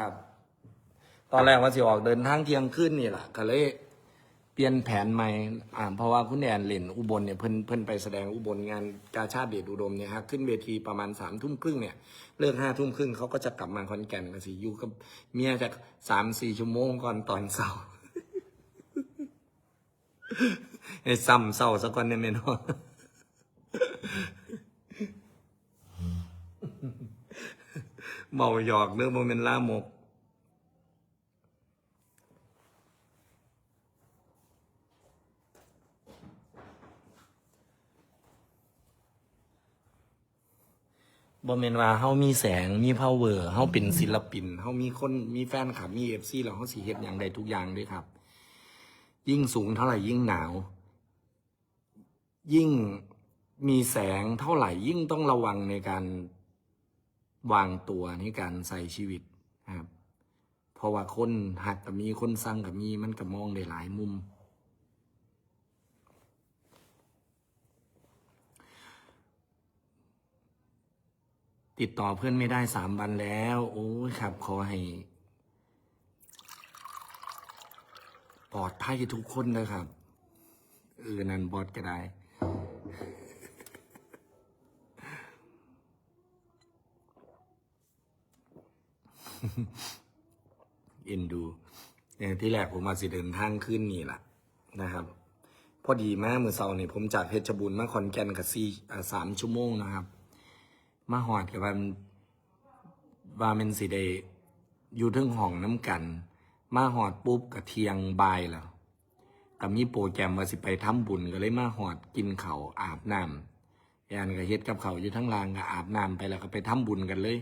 ครับ ตอนแรกว่าสิออกเดินทางเที่ยงคืนนี่แหละก็เลยเปลี่ยนแผนใหม่อ่าเพราะว่าคุณแอนเล่นอุบลเนี่ยเพิ่นเพิ่นไปแสดงอุบลงานกาชาติเดชอุดมเนี่ยฮะขึ้นเวทีประมาณสามทุ่มครึ่งเนี่ยเลิกห้าทุ่มครึ่งเขาก็จะกลับมาคอนแก่นกันสิอยู่กับเมียจากสามสี่ชั่วโมงก่อนตอนเช้าไอ้ซ้ำเศร้าสักคนเนี่ยไม่นอน เมาหยอกเรื่องโมเมนล่ามก บ่แม่นว่าเฮามีแสงมี power เฮาเป็นศิลปินเฮามีคนมีแฟนคลับมี FC แล้วเฮาสิเฮ็ดอย่างใดทุกอย่างด้วยครับ ยิ่งสูงเท่าไหร่ยิ่งหนาว ยิ่งมีแสงเท่าไหร่ยิ่งต้องระวังในการ วางตัวในการใส่ชีวิตครับเพราะว่าคนหักกับมีคนสั่งกับมีมันก็มองได้หลายมุม ติดต่อเพื่อนไม่ได้สามวันแล้ว โอ้ยครับขอให้ปลอดภัยทุกคนนะครับเออนันบอสก็ได้ เอ็นดูเนี่ยที่แรกผมมาสิเดินทางขึ้นนี่แหละนะครับ พอดีมากมือเสาร์นี่ผมจากเพชรบูรณ์มาขอนแก่นกับสี่อ่าสามชั่วโมงนะครับ มาหอดกับว่ามันว่ามันสิได้อยู่เทึงห้องน้ำกัน มาหอดปุ๊บกับเทียงบายแล้วกับมีโปรแกรมว่าสิไปทำบุญก็เลยมาหอดกินเขาอาบน้ำยานก็เฮ็ดกับเขาอยู่ทั้งลางก็อาบน้ำไปแล้วก็ไปทำบุญกันเลย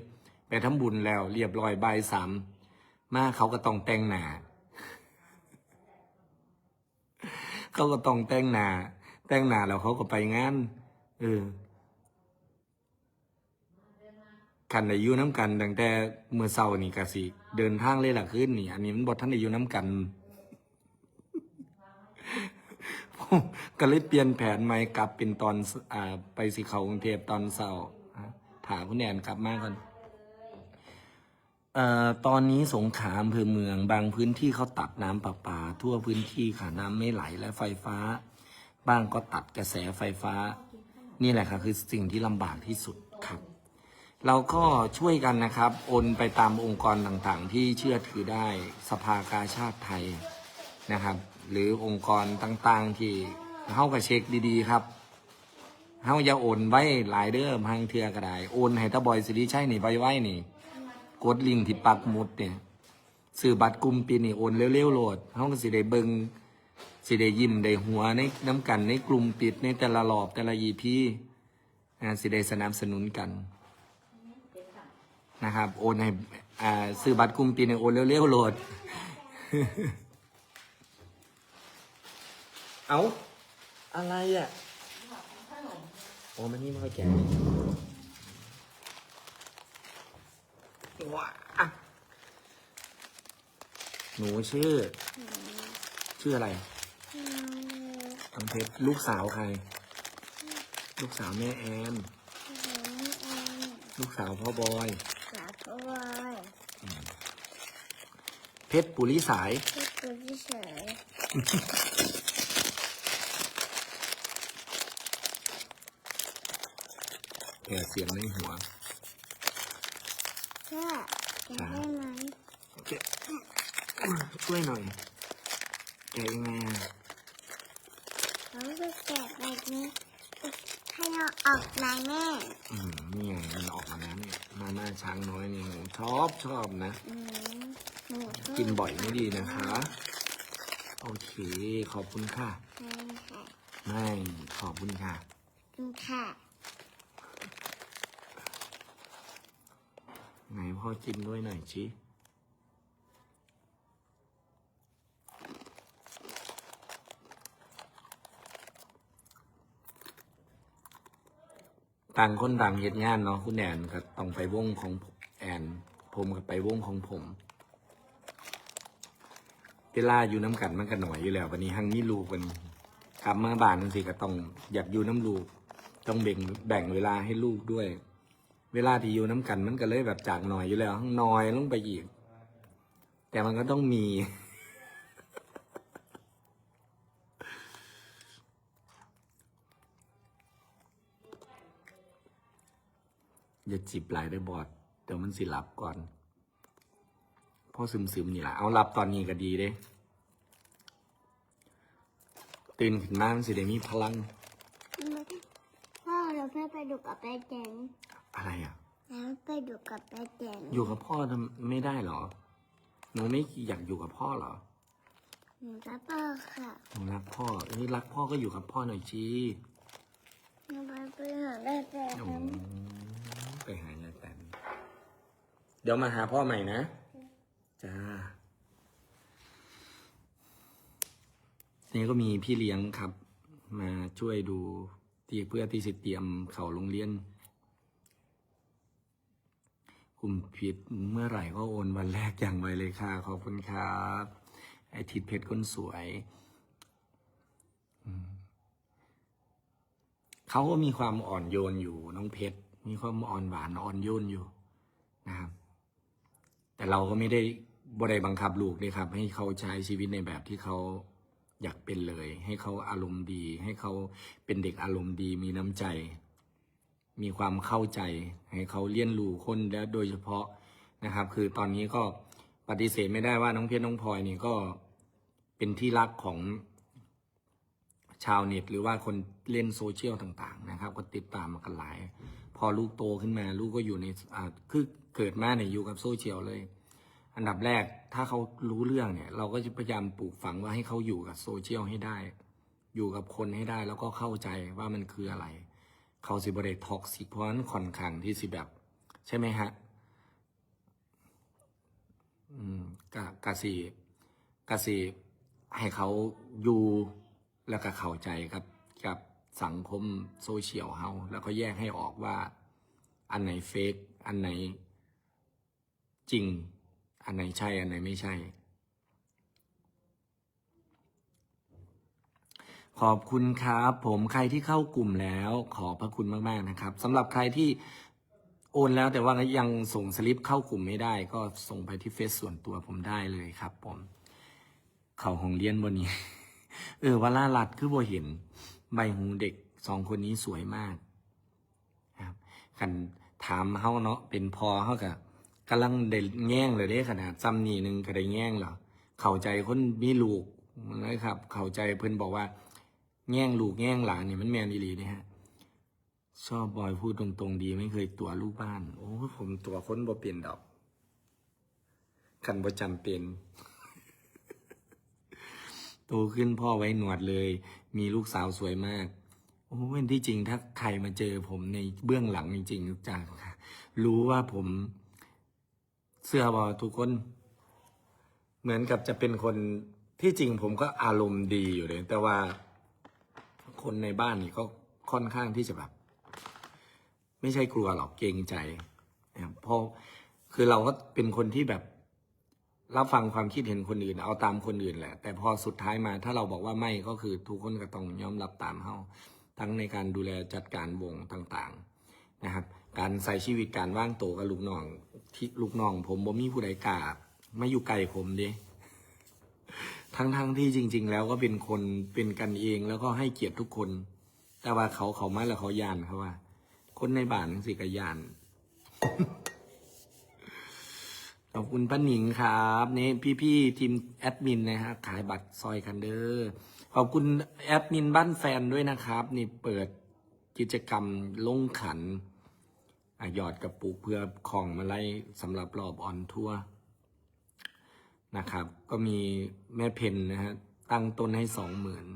ไปทำบุญแล้วเรียบร้อยบายสามมาเขาก็ต้องแต่งหนาเขาก็ต้องแต่งหนาแต่งหนาแล้วเขาก็ไปงานเออกันอายุน้ำกันตั้งแต่เมื่อเช้านี่กะสิเดินทางเลยล่ะขึ้นนี่อันนี้มันบทท่านอายุน้ำกันก็เลยเปลี่ยนแผนใหม่กลับเป็นตอนอ่าไปสิเขากรุงเทพตอนเช้าถามคุณแอนกลับมาก่อน เอ่อตอนนี้สงขลาอำเภอเมืองบางพื้นที่เขาตัดน้ำประปา ทั่วพื้นที่ค่ะน้ำไม่ไหลและไฟฟ้า บ้างก็ตัดกระแสไฟฟ้า นี่แหละค่ะคือสิ่งที่ลำบากที่สุดครับ เราก็ช่วยกันนะครับ โอนไปตามองค์กรต่างๆ ที่เชื่อถือได้สภากาชาติไทยนะครับ หรือองค์กรต่างๆที่เฮาก็เช็คดีๆ ครับเฮาอย่าโอนไว้หลายเด้อพังเทือก็ไดโอนให้ตาบอยสิริชัยนี่ไว้ไว้นี่ กดลิงก์ที่ปักหมุดเนี่ยซื้อบัตรกลุ่มปีนี่โอนเร็วๆโหลดเฮาก็สิได้เบิงสิได้ยิ้มได้หัวในน้ำกันในกลุ่มปิดในแต่ละรอบแต่ละยีพี่นะสิได้สนับสนุนกันนะครับ โอนให้อ่าซื้อบัตรกลุ่มปีนี่โอนเร็วๆโหลด เอาอะไรอะโอ้มันนี่มันก็แก่ ว้าหนูชื่อ ชื่ออะไรน้องเพชรลูกสาวใคร ลูกสาวแม่แอนลูกสาวพ่อบอยสาธุวายเพชรปุริสายที่ตัวที่เฉยแกเสียงในหัว ได้ไหมแกช่วยหน่อยแกยังไงอะเราจะแกะแบบนี้ให้เราออกมาแม่อืมนี่ไงมันออกมาแล้วเนี่ยมาม่าช้างน้อยนี่หนูชอบชอบนะ อืมหนูก็กินบ่อยไม่ดีนะคะ โอเค ขอบคุณค่ะ ใช่ค่ะไม่ขอบคุณค่ะ กินค่ะ ไหน พ่อกินด้วยหน่อยชิต่างคนต่างเหตุงานเนาะคุณแอนก็ต้องไปวงของแอน ผมก็ไปวงของผมเวลาอยู่น้ำกันมันก็หน่อยอยู่แล้ว วันนี้หังมีลูกวันนี้กลับมาบ้านนั่นสิก็ต้องอยากอยู่น้ำลูก ต้องแบ่งแบ่งเวลาให้ลูกด้วย เวลาที่อยู่น้ำกันมันก็เลยแบบจากหน่อยอยู่แล้วทั้งน้อยลงไปอีก แต่มันก็ต้องมี อย่าจิบหลายได้บอดเดี๋ยวมันสิหลับก่อนพ่อซึมๆนี่แหละเอาหลับตอนนี้ก็ดีเด้ตื่นขึ้นมามันสิได้มีพลังพ่อเราเพื่อไปดูกับไปแจง อะไรอะ แล้วไปดูกับไปแจงอยู่กับพ่อทำไม่ได้เหรอ หนูไม่อยากอยู่กับพ่อเหรอ หนูกับพ่อค่ะหนูรักพ่อเอ้ยรักพ่อก็อยู่กับพ่อหน่อยจีหนูไปไปหาได้แต่โอ้ไปหายายแตนเดี๋ยวมาหาพ่อใหม่นะ จ้า นี่ก็มีพี่เลี้ยงครับ มาช่วยดูที่เพื่อที่จะเตรียมเขาโรงเรียน กลุ่มผิดเมื่อไหร่ก็โอนวันแรกอย่างไวเลยค่ะ ขอบคุณครับ ไอทิดเพชรคนสวย เขาก็มีความอ่อนโยนอยู่น้องเพชร มีความอ่อนหวานอ่อนโยนอยู่นะครับ แต่เราก็ไม่ได้บ่ได้บังคับลูกเลยครับ ให้เขาใช้ชีวิตในแบบที่เขาอยากเป็นเลย ให้เขาอารมณ์ดี ให้เขาเป็นเด็กอารมณ์ดีมีน้ำใจ มีความเข้าใจให้เขาเลี้ยนรู้คนและโดยเฉพาะนะครับ คือตอนนี้ก็ปฏิเสธไม่ได้ว่าน้องเพชรน้องพลอยนี่ก็เป็นที่รักของชาวเน็ต หรือว่าคนเล่นโซเชียลต่างๆ นะครับ ก็ติดตามมากันหลาย พอลูกโตขึ้นมาลูกก็อยู่ในอ่าคือเกิดมาเนี่ยอยู่กับโซเชียลเลย อันดับแรกถ้าเขารู้เรื่องเนี่ย เราก็จะพยายามปลูกฝังว่าให้เขาอยู่กับโซเชียลให้ได้ อยู่กับคนให้ได้แล้วก็เข้าใจว่ามันคืออะไร เขาสิบริท็อกซิกเพราะฉะนั้นค่อนข้างที่สิแบบ ใช่ไหมฮะ อืมกะกะสีกะสีให้เขาอยู่แล้วก็เข้าใจกับกับสังคมโซเชียลเฮาแล้วก็แยกให้ออกว่า อันไหนเฟกอันไหนจริง อันไหนใช่ อันไหนไม่ใช่ ขอบคุณครับ ผมใครที่เข้ากลุ่มแล้วขอบพระคุณมากๆนะครับสำหรับใครที่โอนแล้วแต่ว่ายังส่งสลิปเข้ากลุ่มไม่ได้ ก็ส่งไปที่เฟซส่วนตัวผมได้เลยครับ ผม เขาของเลี้ยนบนนี้ เออวลาลัดคือบ่เห็น ใบหูเด็กสองคนนี้สวยมาก ครับกันถามเฮาเนาะเป็นพอเฮากับกำลังเด็แง่งเลยเด้ขนาดซ้ำนี่หนึ่งก็ได้แง่งเหรอเข้าใจคนมีลูกนะครับ เข้าใจเพิ่อนบอกว่า แง่งลูกแง่งหลานเนี่ยมันแมนอีหลีนี่ฮะชอบบอยพูดตรงๆดี ไม่เคยตัวลูกบ้าน โอ้ผมตัวคนบ่เปลี่ยนดอกคันบ่จำเป็น โตขึ้นพ่อไว้หนวดเลย มีลูกสาวสวยมาก โอ้ยที่จริงถ้าใครมาเจอผมในเบื้องหลังจริงๆจังรู้ว่าผมเสื้อบอทุกคน เหมือนกับจะเป็นคนที่จริงผมก็อารมณ์ดีอยู่เลยแต่ว่า คนในบ้านนี่ก็ค่อนข้างที่จะแบบ ไม่ใช่กลัวหรอกเกรงใจนะครับเพราะคือเราก็เป็นคนที่แบบรับฟังความคิดเห็นคนอื่น เอาตามคนอื่นแหละ แต่พอสุดท้ายมาถ้าเราบอกว่าไม่ก็คือทุกคนก็ต้องยอมรับตามเขาทั้งในการดูแลจัดการวงต่างๆนะครับ การใส่ชีวิตการว่างโตกับลูกน้องที่ลูกน้อง ผมบ่มีผู้ใดกล้าไม่อยู่ไกลผมเด้ ทั้งๆที่จริง ๆ แล้วก็เป็นคนเป็นกันเองแล้วก็ให้เกียรติทุกคน แต่ว่าเขาเขามาแล้วเขายานเขาว่า คนในบ้านสิกยานขอบคุณป้าหนิงครับนี่พี่ๆทีมแอดมินนะฮะขายบัตรซอยคันเดอร์ขอบคุณแอดมินบ้านแฟนด้วยนะครับ นี่เปิดกิจกรรมลงขันอหยอดกระปุกเพื่อของมาไล่สำหรับรอบออนทัวร์ นะครับ ก็มีแม่เพนนะฮะตั้งต้นให้สองหมื่น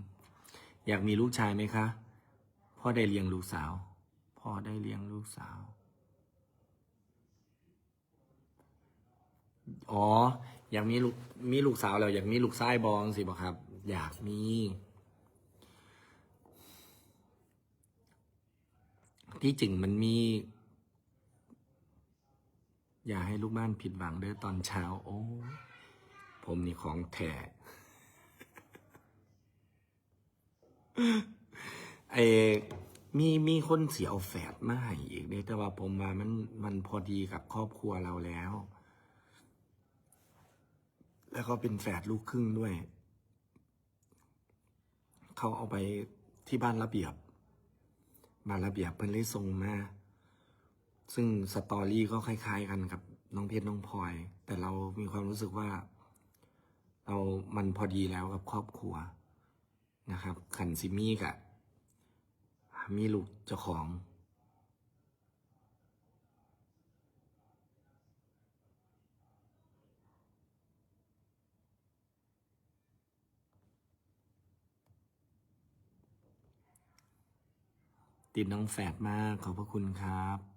อยากมีลูกชายไหมคะพ่อได้เลี้ยงลูกสาว พ่อได้เลี้ยงลูกสาว อ๋อ อยากมีลูกมีลูกสาวแล้วอยากมีลูกชายบองสิบอกครับ อยากมี ที่จริงมันมี อย่าให้ลูกบ้านผิดหวังเด้อตอนเช้า โอ้ ผมนี่ของแท้ไอ้มีมีคนเสียเอาแฝดมาให้อีกเด้แต่ว่าผมว่ามันมันพอดีกับครอบครัวเราแล้ว แล้วก็เป็นแฝดลูกครึ่งด้วย เขาเอาไปที่บ้านระเบียบ บ้านระเบียบเพิ่นเลยส่งมา ซึ่งสตอรี่ก็คล้าย ๆ กันกับน้องเพชรน้องพลอย แต่เรามีความรู้สึกว่า เรามันพอดีแล้วกับครอบครัวนะครับ ขันซิมี่กะมีลูกเจ้าของ ติดน้องแฝดมากขอบพระคุณครับ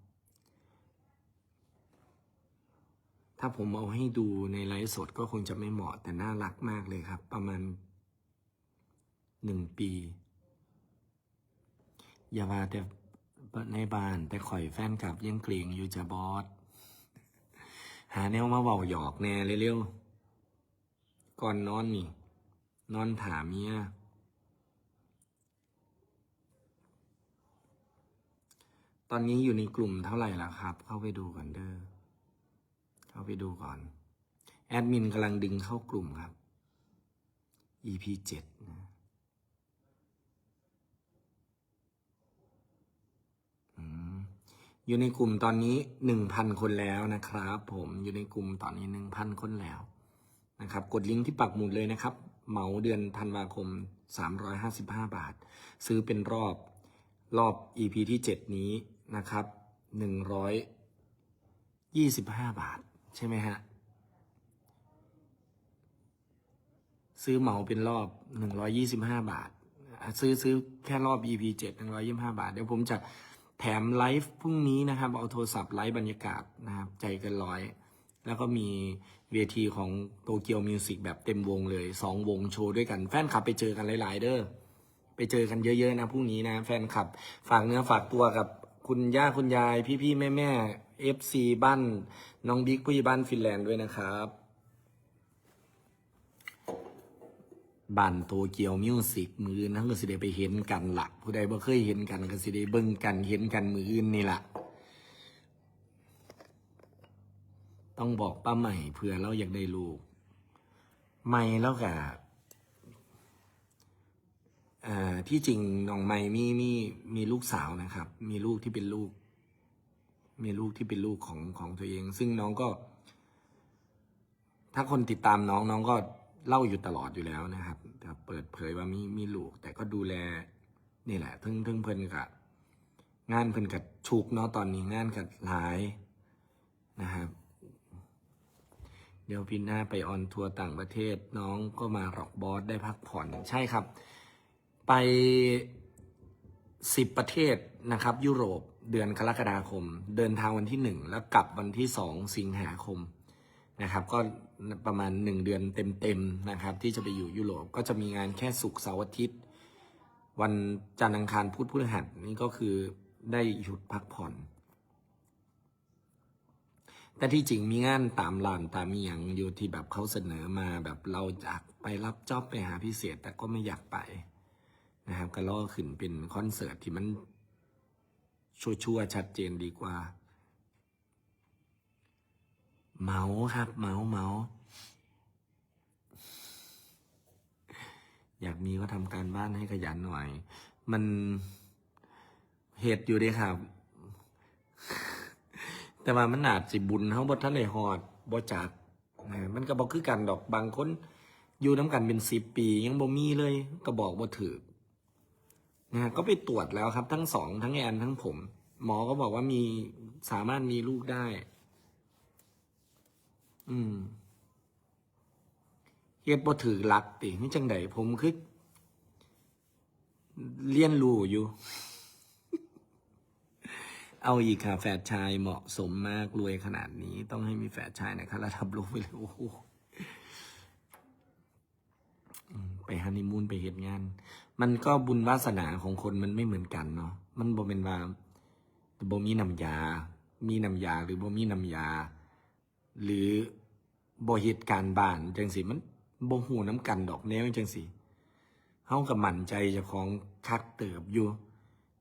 ถ้าผมเอาให้ดูในไลฟ์สดก็คงจะไม่เหมาะแต่น่ารักมากเลยครับ ประมาณหนึ่งปี อย่าว่าแต่ในบ้านแต่ข่อยแฟนกลับยังเกรงอยู่จะบอสหาแนวมาเบาหยอกแน่เร็วๆ ก่อนนอนนี่ นอนถามเมียตอนนี้อยู่ในกลุ่มเท่าไหร่แล้วครับ เข้าไปดูก่อนเด้อ เข้าไปดูก่อน แอดมินกำลังดึงเข้ากลุ่มครับ EP เจ็ดนะอืมอยู่ในกลุ่มตอนนี้หนึ่งพันคนแล้วนะครับ ผมอยู่ในกลุ่มตอนนี้หนึ่งพันคนแล้วนะครับ กดลิงก์ที่ปักหมุดเลยนะครับ เหมาเดือนธันวาคม 355 บาท ซื้อเป็นรอบรอบ EP ที่ 7 นี้นะครับ 125 บาท ใช่ไหมฮะ ซื้อเหมาเป็นรอบ125บาทอะซื้อซื้อแค่รอบ EP เจ็ดหนึ่งร้อยี่บาท เดี๋ยวผมจะแถมไลฟ์พรุ่งนี้นะครับ เอาโทรศัพท์ไลฟ์บรรยากาศนะครับ ใจเกันร้อย แล้วก็มีเวทีของโตเกียวมิวสิกแบบเต็มวงเลยสองวงโชว์ด้วยกัน แฟนคลับไปเจอกันหลาย ๆ เด้อไปเจอกันเยอะ ๆ นะพรุ่งนี้นะ แฟนคลับ ฝากเนื้อฝากตัวกับคุณย่าคุณยายพี่ ๆ แม่ ๆ เอฟซีบ้านน้องบิ๊กผู้ใหญ่บ้านฟินแลนด์ด้วยนะครับบ้านโตเกียวมิวสิกมืออื่นทั้งก็สิได้ไปเห็นกันละผู้ใดบ่เคยเห็นกันก็สิได้เบิ่งกันเห็นกันมืออื่นนี่ละต้องบอกป้าใหม่เผื่อเราอยากได้ลูกใหม่แล้วกะอ่าที่จริงน้องไม่มีมีมีลูกสาวนะครับ มีลูกที่เป็นลูก มีลูกที่เป็นลูกของของตัวเอง ซึ่งน้องก็ ถ้าคนติดตามน้องน้องก็เล่าอยู่ตลอดอยู่แล้วนะครับแต่เปิดเผยว่ามีมีลูก แต่ก็ดูแล นี่แหละทึ่งทึ่งเพิ่นกับงานเพิ่นกับชุกเนาะตอนนี้งานกับหลายนะครับ เดี๋ยวปีหน้าไปออนทัวร์ต่างประเทศน้องก็มาร็อกบอสได้พักผ่อนใช่ครับ ไป สิบประเทศนะครับ ยุโรปเดือนกรกฎาคม เดินทางวันที่หนึ่งแล้วกลับวันที่สองสิงหาคมนะครับ ก็ประมาณหนึ่งเดือนเต็มๆนะครับ ที่จะไปอยู่ยุโรปก็จะมีงานแค่ศุกร์เสาร์อาทิตย์ วันจันทร์อังคารพุธพฤหัสนี่ก็คือได้หยุดพักผ่อน แต่ที่จริงมีงานตามหลานตามมีอย่างอยู่ที่แบบเขาเสนอมาแบบเราอยากไปรับจ็อบไปหาพิเศษแต่ก็ไม่อยากไป นะครับก็ล่อขึ้นเป็นคอนเสิร์ตที่มันชัวร์ๆชัดเจนดีกว่า เมาครับ เมาเมาอยากมีก็ทำการบ้านให้ขยันหน่อย มันเหตุอยู่ดีครับ แต่ว่ามันอาจสิบุญเขาบทท่านในหอดบ่จัดนะมันก็บอกคือกันดอกบางคน อยู่น้ำกันเป็นสิบปี ยังบ่มีเลย ก็บอกบ่ถือ นะก็ไปตรวจแล้วครับ ทั้งสองทั้งแอนทั้งผม หมอก็บอกว่ามีสามารถมีลูกได้ อืมเฮ็ดบ่ถือหลักตินี่จังไดผมคือเรียนรู้อยู่ เอาอีกค่ะแฝดชายเหมาะสมมากรวยขนาดนี้ ต้องให้มีแฝดชายนะครับระดับโลกไปเลยโอ้โหไปฮันนีมูนไปเหตุงาน มันก็บุญวาสนาของคนมันไม่เหมือนกันเนาะมันบ่เป็นว่าบ่มีน้ำยา มีน้ำยาหรือบ่มีน้ำยา หรือบ่เหตุการณ์บ้านจังสิมันบ่หูน้ำกันดอกแนวจังสิเฮากับหมั่นใจเจ้าของคักเติบอยู่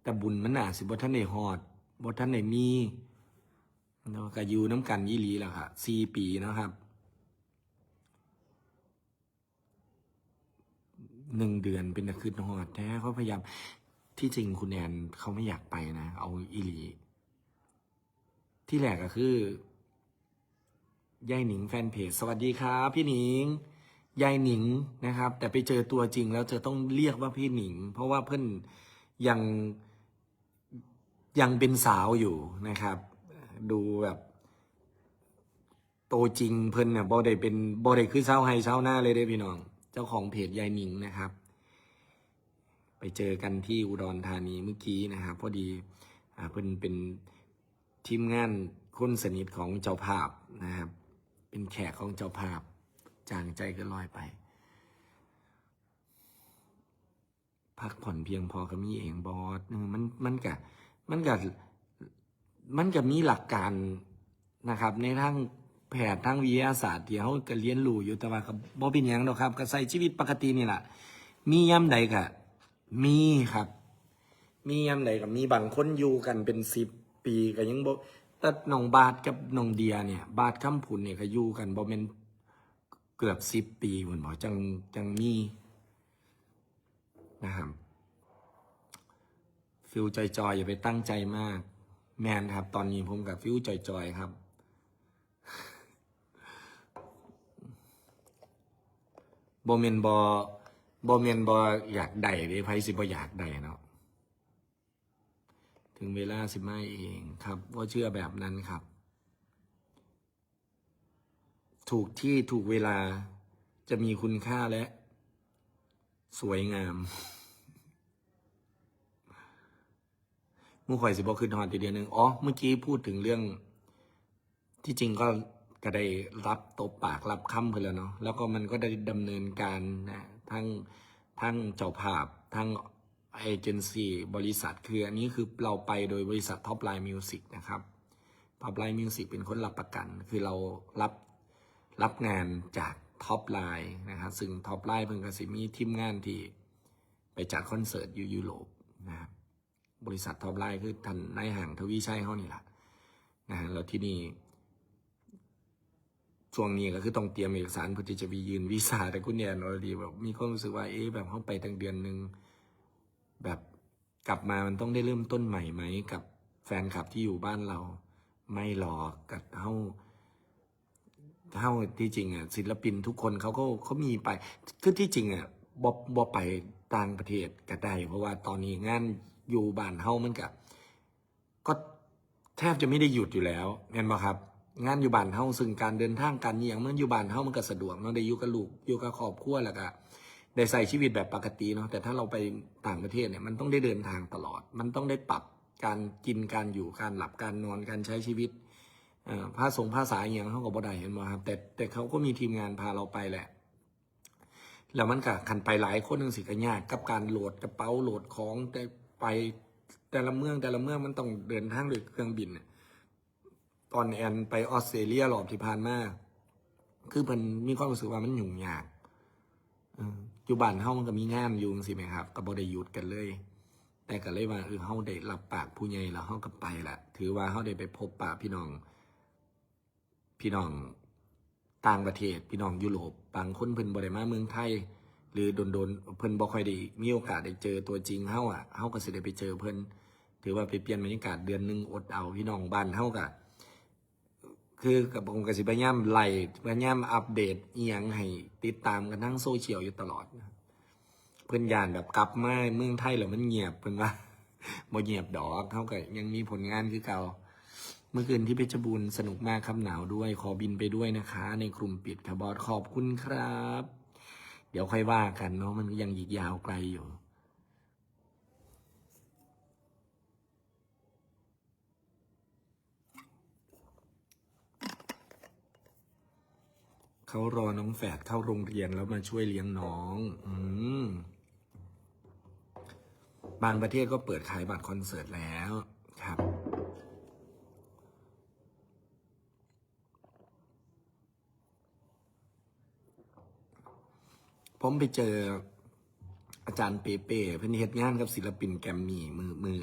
แต่บุญมันอาจสิบ่ทันได้ฮอดบ่ทันได้มีเนาะก็อยู่น้ำกันยี่หลีแล้วค่ะ4ปีเนาะครับ หนึ่งเดือนเป็นตะคืนหอดแท้เขาพยายามที่จริงคุณแอนเขาไม่อยากไปนะ เอาอีหลี ที่แรกก็คือยายหนิงแฟนเพจสวัสดีครับพี่หนิงยายหนิงนะครับ แต่ไปเจอตัวจริงแล้วจะต้องเรียกว่าพี่หนิง เพราะว่าเพื่อนยังยังเป็นสาวอยู่นะครับ ดูแบบโตจริงเพิ่นเนี่ยบ่ได้เป็นบ่ได้คือเช้าให้เช้าหน้าเลยเด้พี่น้อง เจ้าของเพจยายหนิงนะครับ ไปเจอกันที่อุดรธานีเมื่อกี้นะครับพอดีเพิ่นเป็นทีมงานคนสนิทของเจ้าภาพนะครับ เป็นแขกของเจ้าภาพจางใจก็ลอยไป พักผ่อนเพียงพอก็มีเองบอสมันมันกะมันกะมันก็มีหลักการนะครับในทาง แพทย์ทางวิทยาศาสตร์ที่เขาก็เรียนรู้อยู่แต่ว่าก็บ่เป็นหยังดอกครับก็ใช้ชีวิตปกตินี่แหละมีย่ำใดกะมีครับ มีย่ำใดกับมีบางคนอยู่กันเป็นสิบปีก็ยังบ่แต่น้องบาทกับน้องเดียเนี่ย บาทคำผุนเนี่ยก็อยู่กันบ่เป็นเกือบสิบปีเหมือนบอจังจังมีนะครับฟิลจอยๆอย่าไปตั้งใจมาก แมนครับ ตอนนี้ผมกับฟิลจอยๆครับ บอเมนบอบอเมนบออยากได้เด้ไพสิบออยากได้เนาะถึงเวลาสิไม่เองครับ ว่าเชื่อแบบนั้นครับ ถูกที่ถูกเวลาจะมีคุณค่าและ สวยงามมู่ข่อยสิบอกคือทอนทีเดียวหนึ่งอ๋อ เมื่อกี้พูดถึงเรื่อง ที่จริงก็ ก็ได้รับตบปากรับคำไปแล้วเนาะแล้วก็มันก็ได้ดำเนินการนะทั้งทั้งเจ้าภาพทั้งเอเจนซี่บริษัทคืออันนี้คือเราไปโดยบริษัทท็อปไลน์มิวสิกนะครับท็อปไลน์มิวสิกเป็นคนรับประกัน คือเรารับรับงานจากท็อปไลน์นะครับซึ่งท็อปไลน์เพิ่งกสิมีทีมงานที่ไปจัดคอนเสิร์ตอยู่ยุโรปนะครับบริษัทท็อปไลน์คือท่านนายห่างทวีชัยเขานี่แหละนะฮะแล้วที่นี่ ช่วงนี้ก็คือต้องเตรียมเอกสารเพื่อที่จะไปยืนวีซ่าแต่คุณเนี่ยนอรดีแบบมีความรู้สึกว่าเอ๊ะแบบเขาไปตั้งเดือนหนึ่งแบบกลับมามันต้องได้เริ่มต้นใหม่ไหมกับแฟนคลับที่อยู่บ้านเรา ไม่หรอกกับเขาเท่าที่จริงอะศิลปินทุกคนเขาก็เขามีไปคือที่จริงอะบอบอไปต่างประเทศก็ได้เพราะว่าตอนนี้งานอยู่บ้านเฮามันกับก็แทบจะไม่ได้หยุดอยู่แล้วเห็นไหมครับ งานอยู่บ้านเฮาซึ่งการเดินทางการอหย่างเมื่อยู่บ้านเฮามันก็สะดวกเนาะได้อยู่กับลูกอยู่กับครอบครัวแล้วก็ได้ใส่ชีวิตแบบปกติเนาะแต่ถ้าเราไปต่างประเทศเนี่ยมันต้องได้เดินทางตลอด มันต้องได้ปรับการกินการอยู่การหลับการนอนการใช้ชีวิตเอ่อภาษงภาษาอย่างเขาก็บ่ได้เห็นไหมครับ แต่แต่เขาก็มีทีมงานพาเราไปแหละ แล้วมันก็คันไปหลายคนนึงสิก็ยากกับการโหลดกระเป๋าโหลดของแต่ไปแต่ละเมืองแต่ละเมืองมันต้องเดินทางด้วยเครื่องบินน่ะ ตอนแอนไปออสเตรเลียรอบที่ผ่านมาคือเพิ่นมีความรู้สึกว่ามันยุ่งยากอออยู่บ้านเฮามันก็มีงานอยู่สิไหมครับก็บ่ได้หยุดกันเลย แต่ก็เลยว่าเออเฮาได้รับปากผู้ใหญ่แล้วเฮาก็ไปละถือว่าเฮาได้ไปพบปะพี่น้อง พี่น้องต่างประเทศ พี่น้องยุโรปบางคนเพิ่นบ่ได้มาเมืองไทย หรือโดนๆเพิ่นบ่ค่อยได้มีโอกาสได้เจอตัวจริงเฮาอะเฮาก็สิได้ไปเจอเพิ่นถือว่าไปเปลี่ยนบรรยากาศเดือนหนึงอดเอาพี่น้องบ้านเฮาก็ คือกับผมก็สิพยายามไล่พยายามอัปเดตอียงให้ติดตามกันทั้งโซเชียลอยู่ตลอดนะเพิ่อนยานแบบกลับมาเมืองไทยแล้วมันเงียบเพิ่นว่าบ่เงียบดอกเฮาก็ยังมีผลงานคือเก่าเมื่อคืนที่เพชรบูรณ์สนุกมากครับหนาวด้วย ขอบินไปด้วยนะคะ ในกลุ่มปิดครับอสขอบคุณครับ เดี๋ยวค่อยว่ากันเนาะมันยังอีกยาวไกลอยู่ เขารอน้องแฝดเข้าโรงเรียนแล้วมาช่วยเลี้ยงน้อง อืมบางประเทศก็เปิดขายบัตรคอนเสิร์ตแล้วครับ ผมไปเจออาจารย์เปเป้เพิ่นเฮ็ดงานกับศิลปินแกรมมี่มือมือ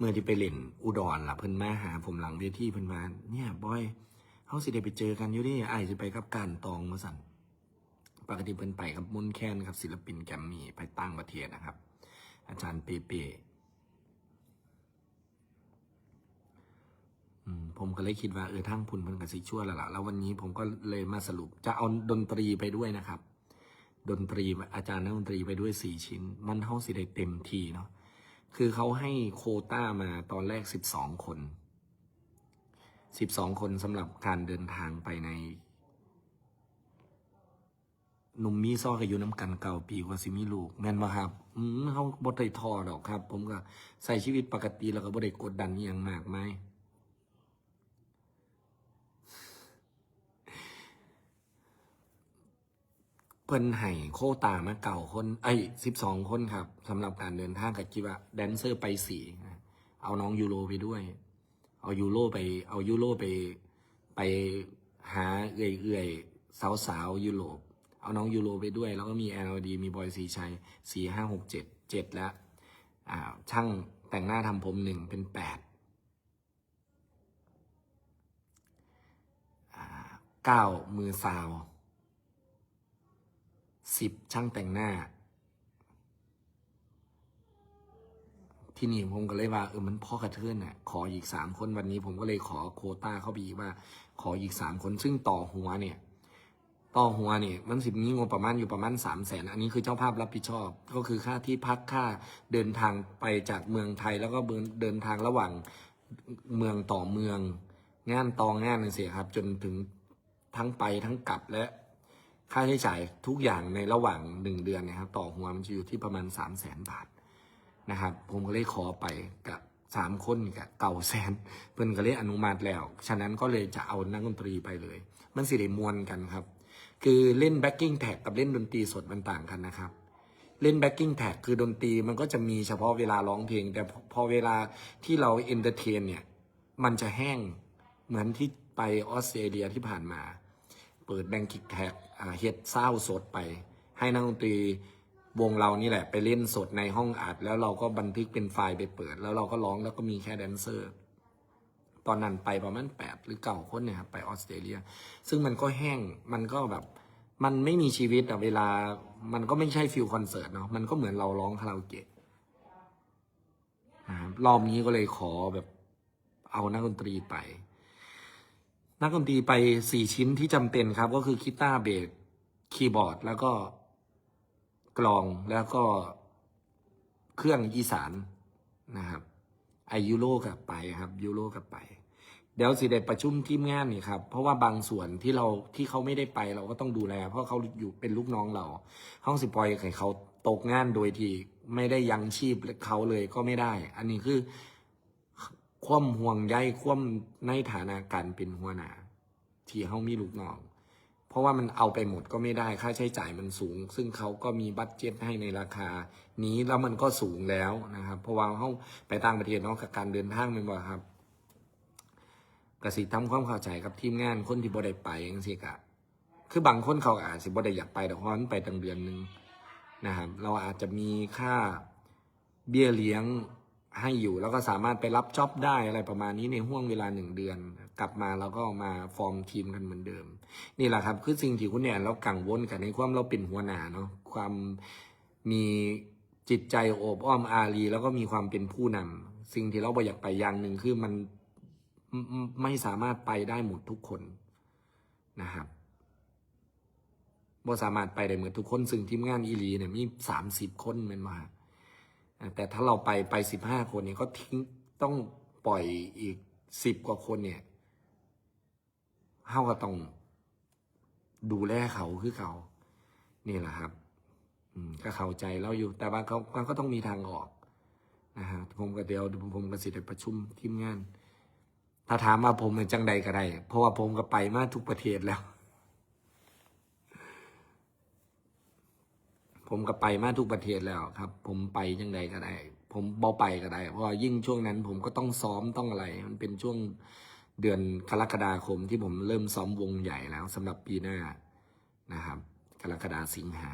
มือที่ไปเล่นอุดรล่ะเพิ่นมาหา ผมหลังเวทีเพิ่นว่าเนี่ยบอย เฮาสิได้ไปเจอกันอยู่ดิอ้สิไปกับการตองมาสั่นปกติเพิ่นไปกับมุนแคนครับศิลปินแกมมี่ไปต่างประเทศนะครับ อาจารย์เปเปผมก็เลยคิดว่าเออทั้งพุ่นเพิ่นก็สิชั่วแล้วล่ะแล้ววันนี้ผมก็เลยมาสรุป จะเอาดนตรีไปด้วยนะครับ ดนตรีอาจารย์นักดนตรีไปด้วยสี่ชิ้น มันเท่าสิได้เต็มทีเนาะคือเขาให้โคต้ามาตอนแรกสิบสองคน สิบสองคนสำหรับการเดินทางไปในหนุ่มมีซอกับอยู่น้ำกันเก่าปีกว่าสิมีลูกแม่นบ่ครับอืมเขาบ่ได้ทอดอกครับ ผมก็ใส่ชีวิตปกติแล้วก็บ่ได้กดดันอย่างมากมายเพิ่นให้โคตามาเก่าคนเอ้สิบสองคนครับสำหรับการเดินทางกับคิดว่า แดนเซอร์ไปสี่เอาน้องยูโรไปด้วย เอายูโรไป เอายูโรไป ไปหาเอื่อยเอื่อยสาวสาวยุโรป เอาน้องยูโรไปด้วย แล้วก็มี LD มีบอยสีชัยสี่ห้าหกเจ็ดเจ็ดแล้วอ่าช่างแต่งหน้าทำผมหนึ่งเป็นแปดเก้ามือซาวสิบช่างแต่งหน้า ที่นี่ผมก็เลยว่าเออมันพ่อกระเทือนน่ะขออีกสามคนวันนี้ ผมก็เลยขอโคต้าเข้าไปอีกว่า ขออีกสามคนซึ่งต่อหัวเนี่ย ต่อหัวเนี่ยมันสิบนี้งบประมาณอยู่ประมาณสามแสนอันนี้คือเจ้าภาพรับผิดชอบ ก็คือค่าที่พักค่าเดินทางไปจากเมืองไทย แล้วก็เดินทางระหว่างเมืองต่อเมือง งานต่องานนั่นสิครับ จนถึงทั้งไปทั้งกลับและค่าใช้จ่ายทุกอย่างในระหว่างหนึ่งเดือนนะครับ ต่อหัวมันจะอยู่ที่ประมาณสามแสนบาท นะครับ ผมก็เลยขอไปกับสามคนกับเก่าแสนเพิ่นก็เลยอนุมัติแล้ว ฉะนั้นก็เลยจะเอานักดนตรีไปเลย มันสิได้มวนกันครับ คือเล่นแบ็กกิ้งแท็กกับเล่นดนตรีสดมันต่างกันนะครับเล่นแบ็กกิ้งแท็กคือดนตรีมันก็จะมีเฉพาะเวลาร้องเพลง แต่พอเวลาที่เราเอนเตอร์เทนเนี่ยมันจะแห้งเหมือนที่ไปออสเตรเลียที่ผ่านมา เปิดแบงกิกแท็กเฮ็ดเศร้าสดไป ให้นักดนตรี วงเรานี่แหละไปเล่นสดในห้องอัด แล้วเราก็บันทึกเป็นไฟล์ไปเปิด แล้วเราก็ร้องแล้วก็มีแค่แดนเซอร์ ตอนนั้นไปประมาณแปดหรือเก่าคนเนี่ยครับไปออสเตรเลีย ซึ่งมันก็แห้งมันก็แบบมันไม่มีชีวิตอะเวลา มันก็ไม่ใช่ฟิลคอนเสิร์ตเนาะมันก็เหมือนเราร้องคาราโอเกะนะครับรอบนี้ก็เลยขอแบบเอานักดนตรีไป นักดนตรีไปสี่ชิ้นที่จำเป็นครับ ก็คือกีตาร์เบสคีย์บอร์ด แล้วก็ กลองแล้วก็เครื่องอีสานนะครับไอยูโรกลับไปครับยูโรกลับไป เดี๋ยวสิได้ประชุมทีมงานนี่ครับเพราะว่าบางส่วนที่เราที่เขาไม่ได้ไปเราก็ต้องดูแล เพราะเขาอยู่เป็นลูกน้องเราห้องสิปล่อยให้เขาตกงานโดยที่ไม่ได้ยังชีพเขาเลยก็ไม่ได้ อันนี้คือความห่วงใยความในฐานะการเป็นหัวหน้าที่เขามีลูกน้อง เพราะว่ามันเอาไปหมดก็ไม่ได้ค่าใช้จ่ายมันสูง ซึ่งเขาก็มีบัตเจ็ตให้ในราคา นี้แล้วมันก็สูงแล้วนะครับ เพราะว่าเขาไปต่างประเทศเนาะกับการเดินทางเป็นบ่ครับกสิทำความเข้าใจกับทีมงานคนที่บ่ได้ไปอย่างสิกะคือบางคนเขาอาจสิบ่ได้อยากไปแต่เพราะมันไปตั้งเดือนหนึงนะครับ เราอาจจะมีค่าเบี้ยเลี้ยง ให้อยู่แล้วก็สามารถไปรับจ็อบได้อะไรประมาณนี้ในห่วงเวลาหนึ่งเดือน กลับมาเราก็มาฟอร์มทีมกันเหมือนเดิม นี่แหละครับ คือสิ่งที่คุณแอนเรากังวลกันในความเราเป็นหัวหน้าเนาะความมีจิตใจโอบอ้อมอารี แล้วก็มีความเป็นผู้นำสิ่งที่เราอยากไปอย่างหนึ่งคือมันไม่สามารถไปได้หมดทุกคนนะครับบ่สามารถไปได้เหมือนทุกคน ซึ่งทีมงานอีลีเนี่ยมีสามสิบคนแมันมา แต่ถ้าเราไปไปสิบห้าคนเนี่ยก็ทิ้งต้องปล่อยอีกสิบกว่าคนเนี่ยเฮาก็ต้องดูแลเขาคือเขา นี่แหละครับ อืมก็เข้าใจเราอยู่ แต่ว่าเขามันก็ต้องมีทางออกนะฮะผมก็เดี๋ยวผมก็สิได้ประชุมทีมงาน ถ้าถามว่าผมเป็นจังใดก็ได้เพราะว่าผมก็ไปมาทุกประเทศแล้ว ผมก็ไปมาทุกประเทศแล้วครับ ผมไปจังใดก็ได้ ผมเบาไปก็ได้ เพราะยิ่งช่วงนั้นผมก็ต้องซ้อมต้องอะไร มันเป็นช่วงเดือนกรกฎาคมที่ผมเริ่มซ้อมวงใหญ่แล้วสำหรับปีหน้านะครับกรกฎาสิงหา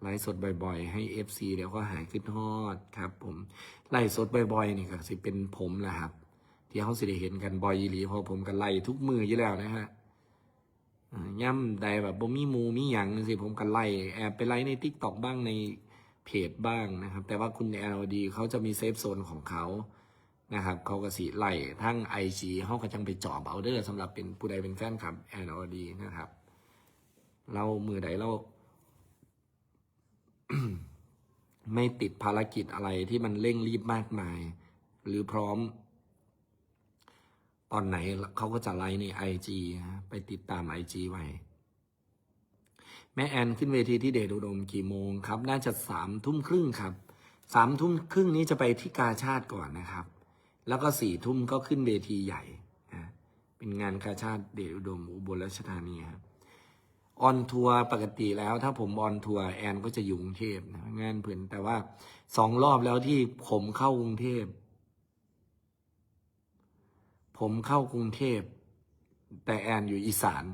ไลฟ์สดบ่อยๆ ให้ FC เดี๋ยวก็หายขึ้นฮอดครับ ผมไลฟ์สดบ่อยๆนี่ก็สิเป็นผมแหละครับ ที่เขาสิได้เห็นกันบ่อยอีหลีพอผมกันไล่ทุกมืออยู่แล้วนะฮะ ย่ำใดแบบบ่มีมูมีหยังสิผมกันไล่แอบไปไล่ในทิกตอกบ้างในเพจบ้างนะครับ แต่ว่าคุณแอลดีเขาจะมีเซฟโซนของเขานะครับเขาก็สิไล่ทั้งไอจีเขาก็จังไปจอบเอาเดอร์สำหรับเป็นผู้ใดเป็นแฟนคลับแอลดีนะครับ เรามือใดเรา ไม่ติดภารกิจอะไรที่มันเร่งรีบมากมาย หรือพร้อม ตอนไหนเขาก็จะไลน์ในไอจีไปติดตามไอจีไว้แม่แอนขึ้นเวทีที่เดชอุดมกี่โมงครับ น่าจะสามทุ่มครึ่งครับสามทุ่มครึ่งนี้จะไปที่กาชาติก่อนนะครับ แล้วก็สี่ทุ่มก็ขึ้นเวทีใหญ่นะเป็นงานกาชาติเดชอุดมอุบลราชธานีครับออนทัวร์ปกติแล้วถ้าผมออนทัวร์แอนก็จะอยู่กรุงเทพนะงานเพื่อนแต่ว่าสองรอบแล้วที่ผมเข้ากรุงเทพ ผมเข้ากรุงเทพ แต่แอนอยู่อีสาน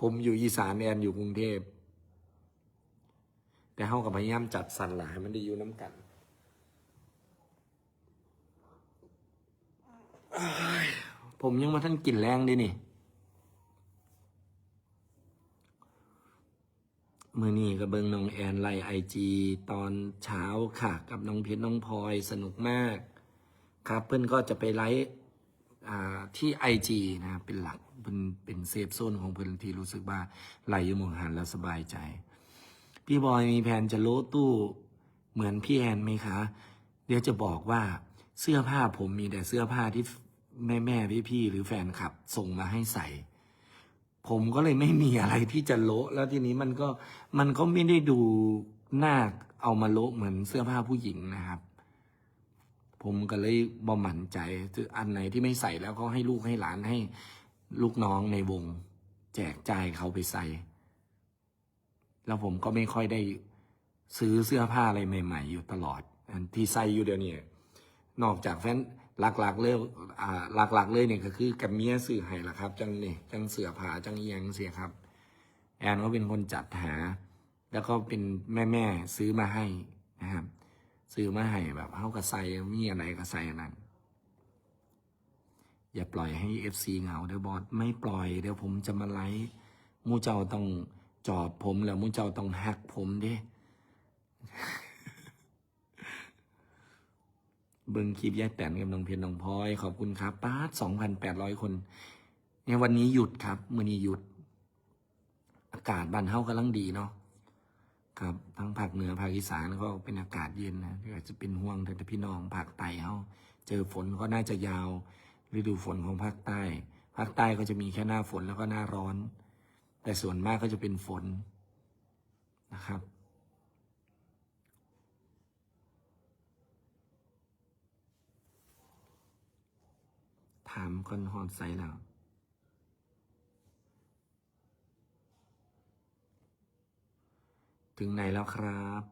ผมอยู่อีสานแอนอยู่กรุงเทพ แต่เฮากับพยายามจัดสรรหลายมันได้อยู่น้ำกันผมยังมาท่านกินแรงดินี่ มือนี่กับเบิงน้องแอนไลไอจีตอนเช้าค่ะ กับน้องเพชรน้องพลอยสนุกมาก ครับเพื่อนก็จะไปไลฟ์ ที่ไอจีนะครับเป็นหลักเป็นเป็นเซฟโซนของเพื่อนที่รู้สึกว่าไลอยู่มองหันแล้วสบายใจ พี่บอยมีแผนจะโลตู้เหมือนพี่แอนไหมคะ เดี๋ยวจะบอกว่าเสื้อผ้าผมมีแต่เสื้อผ้าที่แม่แม่พี่พี่หรือแฟนคลับ ส่งมาให้ใส่ ผมก็เลยไม่มีอะไรที่จะโละแล้วทีนี้มันก็มันก็ไม่ได้ดูหน่าเอามาโละเหมือนเสื้อผ้าผู้หญิงนะครับ ผมก็เลยบ่หมั่นใจคืออันไหนที่ไม่ใส่แล้วก็ให้ลูกให้หลานให้ลูกน้องในวง แจกจ่ายเขาไปใส่ แล้วผมก็ไม่ค่อยได้ซื้อเสื้อผ้าอะไรใหม่ ๆ อยู่ตลอด อันที่ใส่อยู่เดี๋ยวนี้นอกจากแฟนหลักๆเลยอ่าหลักๆเลยเนี่ยก็คือกับเมียซื้อให้ละครับ จังนี่จังเสือผ้าจังเอียงเสียครับ แอนก็เป็นคนจัดหา แล้วก็เป็นแม่แม่ซื้อมาให้นะครับ ซื้อมาให้แบบเขาก็ใส่มีอะไรก็ใส่อันนั้นอย่าปล่อยให้เอฟซีเหงาเดี๋ยวบอสไม่ปล่อยเดี๋ยวผมจะมาไลฟ์มูเจ้าต้องจอบผมแล้วมูเจ้าต้องหักผมเด้เบิ่งคลิปยายแตนกับน้องเพชรน้องพลอยขอบคุณครับป้าสองพันแปดร้อยคนในวันนี้หยุดครับ มือนี้หยุด อากาศบ้านเฮากำลังดีเนาะ ครับทั้งภาคเหนือภาคอีสานก็เป็นอากาศเย็นนะก็อาจจะเป็นห่วงแต่พี่น้องภาคใต้เฮาเจอฝนก็น่าจะยาว ฤดูฝนของภาคใต้ ภาคใต้ก็จะมีแค่หน้าฝนแล้วก็หน้าร้อน แต่ส่วนมากก็จะเป็นฝนนะครับถามคนหอดใสแล้ว ถึงไหนแล้วครับ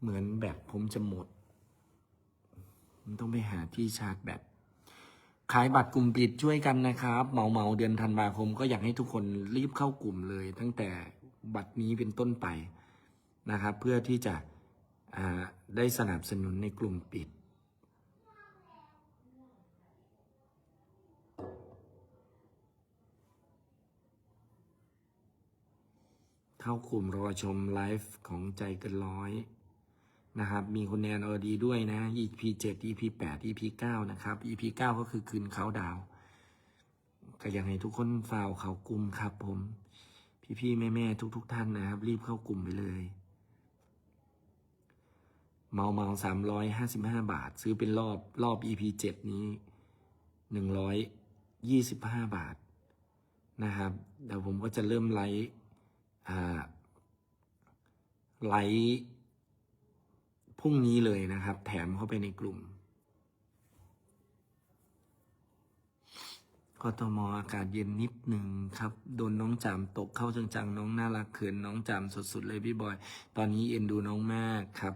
เหมือนแบตผมจะหมดผมต้องไปหาที่ชาร์จแบตขายบัตรกลุ่มปิดช่วยกันนะครับเหมาเหมาเดือนธันวาคม ก็อยากให้ทุกคนรีบเข้ากลุ่มเลย ตั้งแต่บัตรนี้เป็นต้นไปนะครับ เพื่อที่จะได้สนับสนุนในกลุ่มปิด เข้ากลุ่มรอชมไลฟ์ของใจเกันร้อยนะครับ มีคุณแนนออดีด้วยนะ EP 7 EP 8 EP 9 นะครับ EP 9 ก็คือคืนเขาดาว ก็อยากให้ทุกคนฝ่าวเขากลุ่มครับผม พี่ๆ แม่ๆ ทุก ๆ ท่านนะครับ รีบเข้ากลุ่มไปเลย เมาเมาสามร้อยห้าสิบห้าบาท ซื้อเป็นรอบรอบ EP เจ็ดนี้หนึ่งร้อยยี่สิบห้าบาทนะครับเดี๋ยวผมก็จะเริ่มไลฟ์ ไลฟ์พรุ่งนี้เลยนะครับ แถมเข้าไปในกลุ่มกทมอากาศเย็นนิดหนึ่งครับ โดนน้องจามตกเข้าจังๆ น้องน่ารักเขินน้องจามสุดๆเลยพี่บอย ตอนนี้เอ็นดูน้องมากครับ